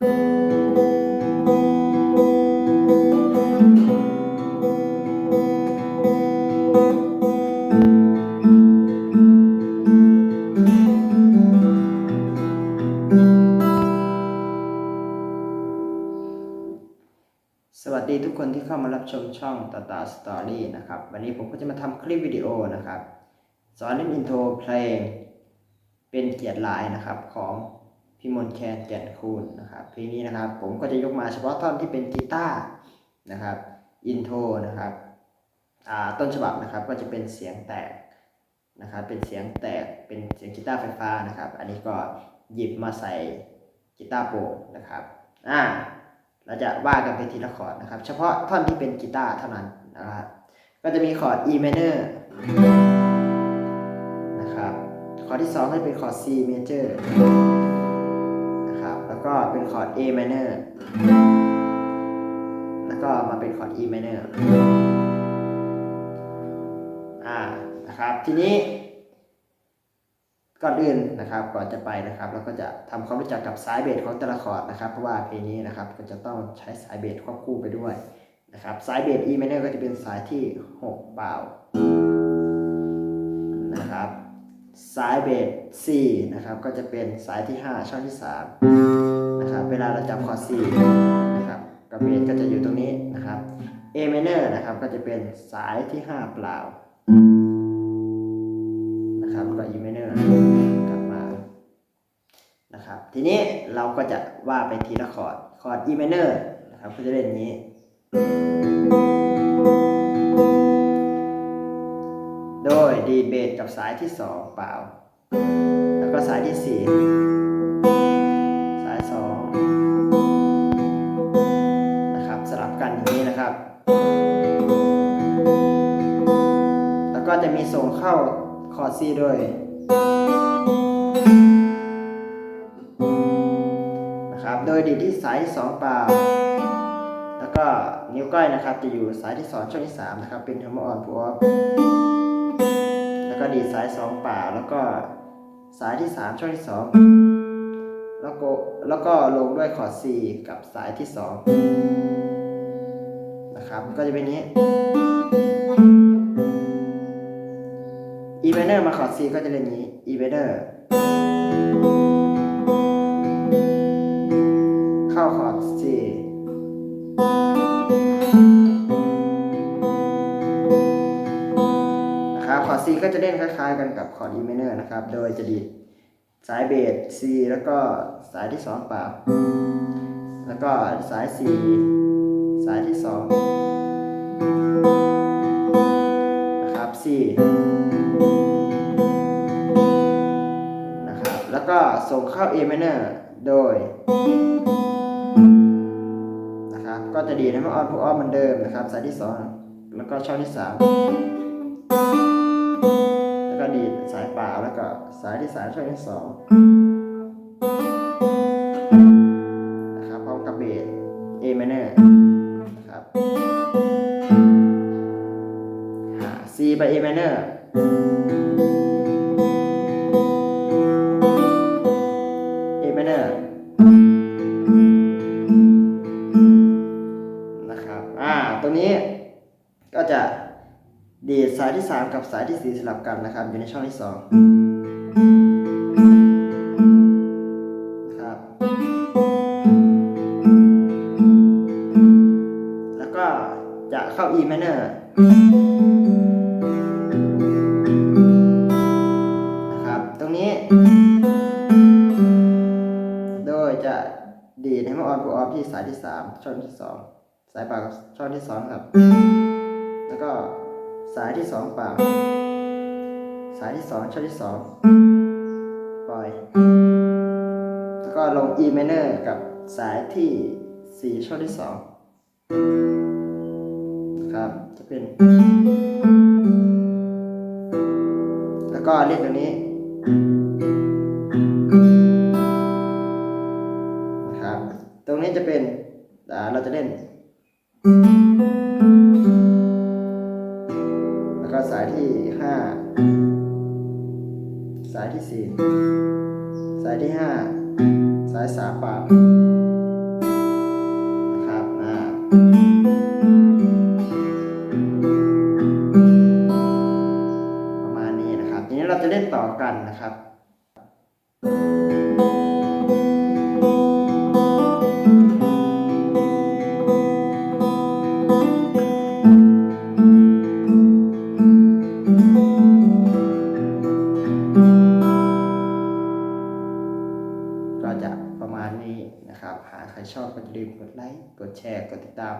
สวัสดีทุกคนที่เข้ามารับชมช่องตาตาสตอรี่นะครับ วันนี้ผมก็จะมาทำคลิปวิดีโอนะครับ สอนเล่นอินโทรเพลงเป็นเกียรติลายนะครับของ พี่มนแคนแก่นคูณนะครับเพลงนี้นะครับ ผมก็จะยกมาเฉพาะท่อนที่เป็นกีตาร์นะครับอินโทรนะครับต้นฉบับนะครับก็จะเป็นเสียงแตกนะครับเป็นเสียงแตกเป็นเสียงกีตาร์ไฟฟ้านะครับ อันนี้ก็หยิบมาใส่กีตาร์โปร่งนะครับอ่าเราจะว่ากันไปทีละคอร์ดนะครับ เฉพาะท่อนที่เป็นกีตาร์เท่านั้นนะครับก็จะมีคอร์ด E minor นะครับคอร์ดที่2ก็จะเป็นคอร์ด C major นะครับ แล้วก็เป็นคอร์ด A minor แล้วก็มาเป็นคอร์ด E minor อ่านะครับทีนี้ก่อนอื่นนะครับก่อนจะไปนะครับ เราก็จะทำความรู้จักกับสายเบสของแต่ละคอร์ดนะครับเพราะว่าเพลงนี้นะครับก็จะต้องใช้สายเบสควบคู่ไปด้วยนะครับสายเบส E minor ก็จะเป็นสายที่ 6เบานะครับ สายเบส C นะครับ ก็จะเป็นสายที่ 5 ช่องที่ 3 นะครับ เวลาเราจับคอร์ด C นะครับกับเบสก็จะอยู่ตรงนี้นะครับ A minor นะครับ ก็จะเป็นสายที่ 5 เปล่า นะครับก็ E minor กลับมา นะครับ ทีนี้เราก็จะว่าไปทีละคอร์ด คอร์ด E minor นะครับ ก็จะเล่นอย่างนี้ โดยดีเบสกับสายที่2เปล่า แล้วก็สายที่4สาย2นะครับสลับกันอย่างนี้นะครับ แล้วก็จะมีส่งเข้าคอร์ด C ด้วยนะครับ โดยดีที่สายที่2เปล่า แล้วก็นิ้วก้อยนะครับจะอยู่สายที่2ช่องที่3นะครับ เป็นเทอร์โมออนพูออฟแล้ว ก็ดีดสาย2เปล่าแล้วก็สายที่สามช่องที่สองแล้วก็แล้วก็ลงด้วยคอร์ด C กับสายที่สองนะครับก็จะเป็นนี้ E minor มาคอร์ด C ก็จะเล่นนี้ E minor C ก็จะเล่นคล้าย ๆ กันกับคอร์ด E minor นะครับ โดยจะดีดสายเบส C แล้วก็สายที่2เปล่า แล้วก็สาย C สายที่2นะครับ C นะครับ แล้วก็ส่งเข้า A minor โดยนะครับก็จะดีดให้มันออนพูออฟเหมือนเดิมนะครับ สายที่ 2 แล้วก็ช่องที่ 3 แล้วก็ดีดสายเปล่าแล้วก็สายที่สายช่องที่สองนะครับพร้อมกับเบส A minor นะครับหา C ไป A minor A สายที่ 3 กับสายที่ 4 สลับกันนะครับ อยู่ในช่องที่ 2 นะครับ แล้วก็จะเข้า E minor นะครับ ตรงนี้ โดยจะดีดให้มันออนปูออฟที่สายที่ 3 ช่องที่ 2 สายปากับช่องที่ 2 ครับ แล้วก็ สายที่2เปล่า สายที่2ช่องที่2ปล่อย แล้วก็ลง E minor กับสายที่4ช่องที่2นะครับจะเป็น แล้วก็เล่นตรงนี้นะครับ ตรงนี้จะเป็นเราจะเล่น็สายที่ห้าสายที่สี่สายที่ห้าสายสามปากนะครับอ่าประมาณนี้นะครับ ทีนี้เราจะเล่นต่อกันนะครับ ก็จะประมาณนี้นะครับ หากใครชอบก็อย่าลืมกดไลค์กดแชร์กดติดตาม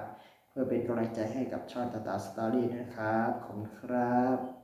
เพื่อเป็นกำลังใจให้กับช่องตาตาสตอรี่นะครับขอบคุณครับ